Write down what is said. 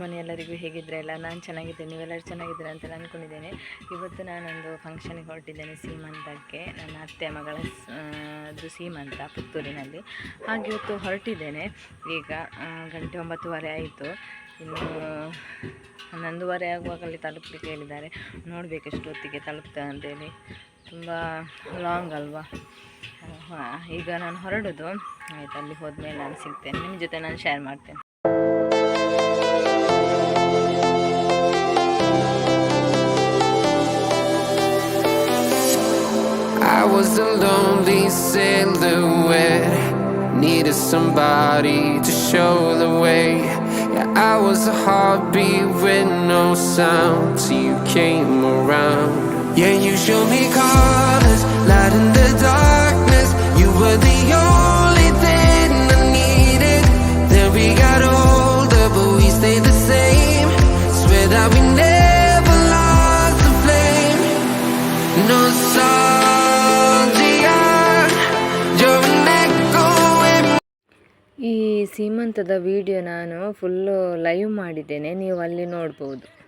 ಮನೆಯೆಲ್ಲರಿಗೂ ಹೇಗಿದ್ರೆ ಎಲ್ಲ? ನಾನು ಚೆನ್ನಾಗಿದ್ದೇನೆ. ನೀವೆಲ್ಲರೂ ಚೆನ್ನಾಗಿದ್ದೀರ ಅಂತ ಅಂದ್ಕೊಂಡಿದ್ದೇನೆ ಇವತ್ತು ನಾನೊಂದು ಫಂಕ್ಷನಿಗೆ ಹೊರಟಿದ್ದೇನೆ ಸೀಮಂತಕ್ಕೆ ನನ್ನ ಅತ್ತೆ ಮಗಳ ಅದು ಸೀಮಂತ ಪುತ್ತೂರಿನಲ್ಲಿ. ಹಾಗೆ ಇವತ್ತು ಹೊರಟಿದ್ದೇನೆ. ಈಗ ಗಂಟೆ ಒಂಬತ್ತುವರೆ ಆಯಿತು. ಇನ್ನು, ಹನ್ನೊಂದುವರೆ ಆಗುವಾಗಲೇ ತಲುಪಲಿಕ್ಕೆ ಹೇಳಿದ್ದಾರೆ ನೋಡಬೇಕು ಎಷ್ಟೊತ್ತಿಗೆ ತಲುಪ್ತ ಅಂತೇಳಿ. ತುಂಬ ಲಾಂಗ್ ಅಲ್ವಾ? ಈಗ ನಾನು ಹೊರಡೋದು. ಆಯಿತು, ಅಲ್ಲಿ ಹೋದ್ಮೇಲೆ ನಾನು ಸಿಗ್ತೇನೆ. ನಿಮ್ಮ ಜೊತೆ ನಾನು ಶೇರ್ ಮಾಡ್ತೇನೆ. I was a lonely silhouette. Needed somebody to show the way. Yeah, I was a heartbeat with no sound till you came around. Yeah, you showed me colors, ಈ ಸೀಮಂತದ ವಿಡಿಯೋ ನಾನು ಫುಲ್ಲು ಲೈವ್ ಮಾಡಿದ್ದೇನೆ. ನೀವು ಅಲ್ಲಿ ನೋಡ್ಬೋದು.